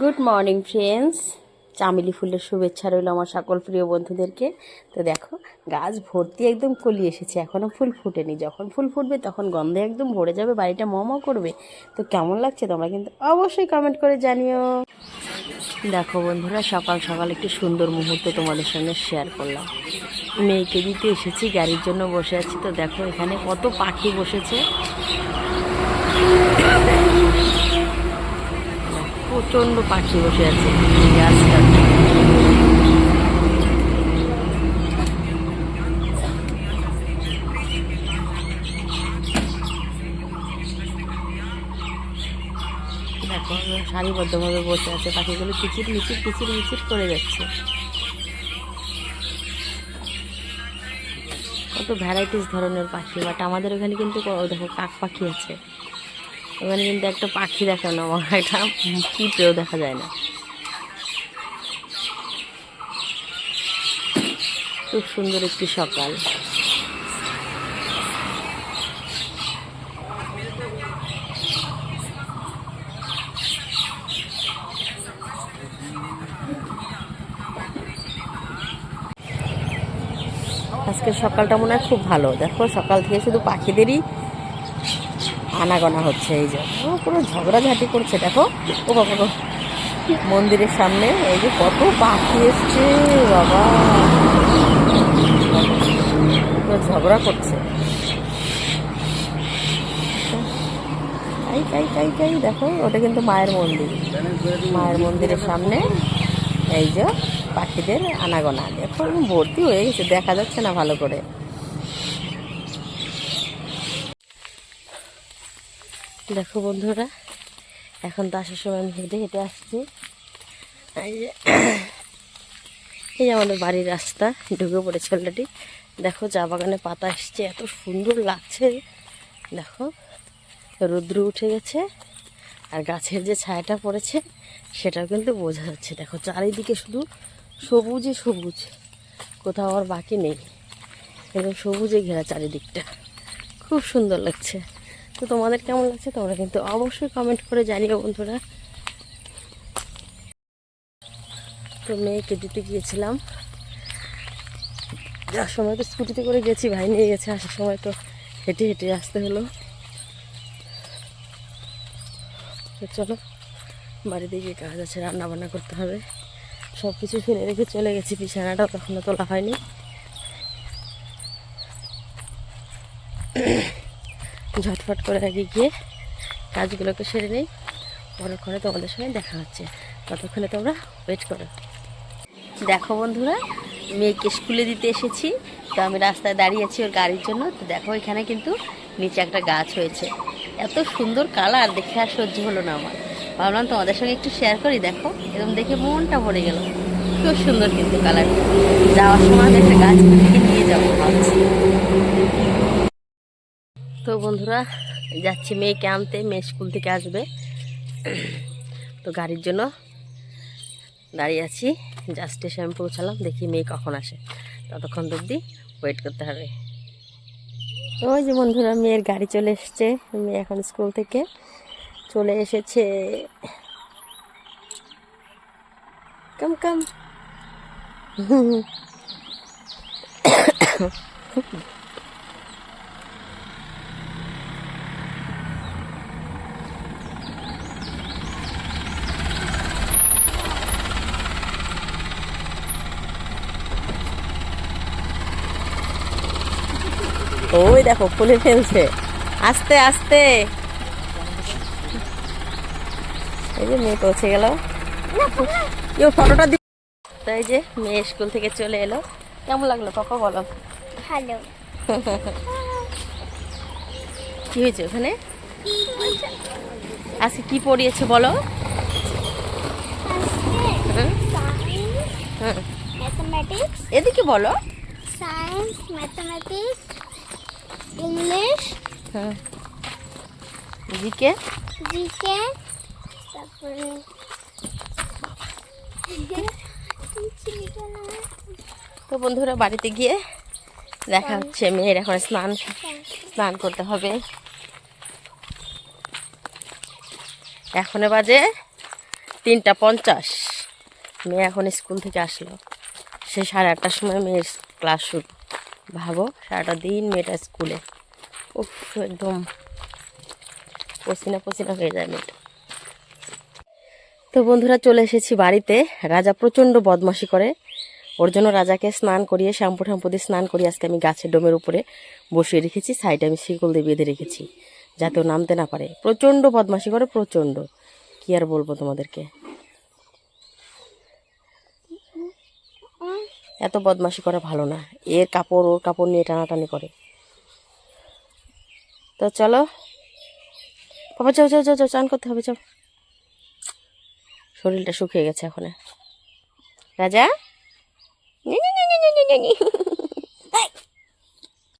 Good morning friends চামেলি ফুলের শুভেচ্ছা রইল আমার সকল প্রিয় বন্ধুদেরকে। তো দেখো, গাছ ভর্তি একদম কলি এসেছে এখনও ফুল ফুটেনি। যখন ফুল ফুটবে তখন গন্ধে একদম ভরে যাবে, বাড়িটা মমো করবে। তো কেমন লাগছে তোমরা কিন্তু অবশ্যই কমেন্ট করে জানিও। দেখো বন্ধুরা, সকাল সকাল একটি সুন্দর মুহূর্ত তোমাদের সঙ্গে শেয়ার করলাম। মেয়েকে দিতে এসেছি, গাড়ির জন্য বসে আছি। তো দেখো এখানে কত পাখি বসেছে। প্রচণ্ড পাখি বসে আছে। গাছটাতে দেখো, সারিবদ্ধভাবে বসে আছে। পাখিগুলো কিচির মিচির কিচির মিচির করে যাচ্ছে। কত ভ্যারাইটিস ধরনের পাখি বাট আমাদের ওখানে কিন্তু দেখো, কাক পাখি আছে। ওখানে কিন্তু একটা পাখি দেখানো আমার একটা পিঁপড়েও দেখা যায় না। খুব সুন্দর একটি সকাল। আজকের সকালটা মনে হয় খুব ভালো। দেখো, সকাল থেকে শুধু পাখিদেরই আনাগোনা হচ্ছে এই যে। ও পুরো ঝগড়াঝাটি করছে, দেখো। ও গো। মন্দিরের সামনে, এই যে কত পাখি এসছে, বাবা। পুরো ঝগড়া করছে। কাই কাই কাই কাই দেখো, ওটা কিন্তু মায়ের মন্দির। মায়ের মন্দিরের সামনে, এই যে পাখিদের আনাগোনা। দেখো, ভর্তি হয়ে গেছে, দেখা যাচ্ছে না ভালো করে। দেখো বন্ধুরা, এখন তো আসার সময় আমি হেঁটে হেঁটে আসছি। এই যে আমাদের বাড়ির রাস্তা, ঢুকে পড়েছে অলরেডি দেখো, চা বাগানে পাতা এসছে, এত সুন্দর লাগছে। দেখো, রৌদ্র উঠে গেছে, আর গাছের যে ছায়াটা পড়েছে, সেটাও কিন্তু বোঝা যাচ্ছে। দেখো, চারিদিকে শুধু সবুজে সবুজ, কোথাও আর বাকি নেই। একদম সবুজে ঘেরা চারিদিকটা। খুব সুন্দর লাগছে। তো তোমাদের কেমন লাগছে তোমরা কিন্তু অবশ্যই কমেন্ট করে জানিও বন্ধুরা। তো মেয়েকে দিতে গিয়েছিলাম। যাওয়ার সময় তো স্কুটিতে করে গেছি, ভাই নিয়ে গেছে, আসার সময় তো হেঁটে হেঁটে আসতে হলো। চলো, বাড়িতে গিয়ে কাজ আছে রান্না বান্না করতে হবে। সব কিছু ফেলে রেখে চলে গেছি, বিছানাটাও তখনও তোলা হয়নি। ঝটফট করে আগে গিয়ে কাজগুলোকে সেরে নেই। পরক্ষণে তোমাদের সঙ্গে দেখা হচ্ছে। ততক্ষণে তোমরা ওয়েট করো। দেখো বন্ধুরা, মেয়েকে স্কুলে দিতে এসেছি। তো আমি রাস্তায় দাঁড়িয়ে আছি ওর গাড়ির জন্য। তো দেখো, এখানে কিন্তু নিচে একটা গাছ হয়েছে। এত সুন্দর কালার, দেখে আর সহ্য হলো না আমার। ভাবলাম তোমাদের সঙ্গে একটু শেয়ার করি, দেখো। এরকম দেখে মনটা ভরে গেল। খুব সুন্দর কিন্তু কালারটা। যাওয়ার সময় একটা গাছ নিয়ে যাব ভাবছি। তো বন্ধুরা, যাচ্ছি মেয়েকে আনতে, মেয়ে স্কুল থেকে আসবে। তো গাড়ির জন্য দাঁড়িয়ে আছি যা স্টেশন পৌঁছালাম, দেখি মেয়ে কখন আসে। ততক্ষণ অবধি ওয়েট করতে হবে। ওই যে বন্ধুরা, মেয়ের গাড়ি চলে এসছে, মেয়ে এখন স্কুল থেকে চলে এসেছে। কাম কাম ওই দেখো খুলে ফেলছে। আস্তে আস্তে। এই যে মেয়ে পৌঁছে গেল। ফটোটা দি তাই যে মেয়ে স্কুল থেকে চলে এলো। কেমন লাগল পাপা বলো? ভালো। কি হয়েছে ওখানে? আজকে কি পড়িয়েছে বলো? এদিকে বলো। Science mathematics English. Hmm GK. GK. তারপরে তো বন্ধুরা বাড়িতে গিয়ে দেখা হচ্ছে মেয়ের এখন স্নান স্নান করতে হবে। এখনও বাজে তিনটা পঞ্চাশ। মেয়ে এখন স্কুল থেকে আসলো। সে সাড়ে আটটার সময় মেয়ের ক্লাস শুরু। ভাবো সারাটা দিন মেয়েটা স্কুলে। উফ, একদম পসিনা পসিনা হয়ে যায় মেয়েটা। তো বন্ধুরা, চলে এসেছি বাড়িতে। রাজা প্রচণ্ড বদমাশি করে। ওর জন্য রাজাকে স্নান করিয়ে, শ্যাম্পু ঠাম্পু দিয়ে স্নান করিয়ে আজকে আমি গাছের ডোমের উপরে বসিয়ে রেখেছি, সাইডে আমি শিকল দিয়ে বেঁধে রেখেছি, যাতে ও নামতে না পারে। প্রচণ্ড বদমাশি করে, প্রচণ্ড। কি আর বলব তোমাদেরকে? এত বদমাশি করা ভালো না এর কাপড় ওর কাপড় নিয়ে টানাটানি করে তো চলো বাবা যাও যাও যাও যাও চান করতে হবে যাও শরীরটা শুকিয়ে গেছে এখন রাজা।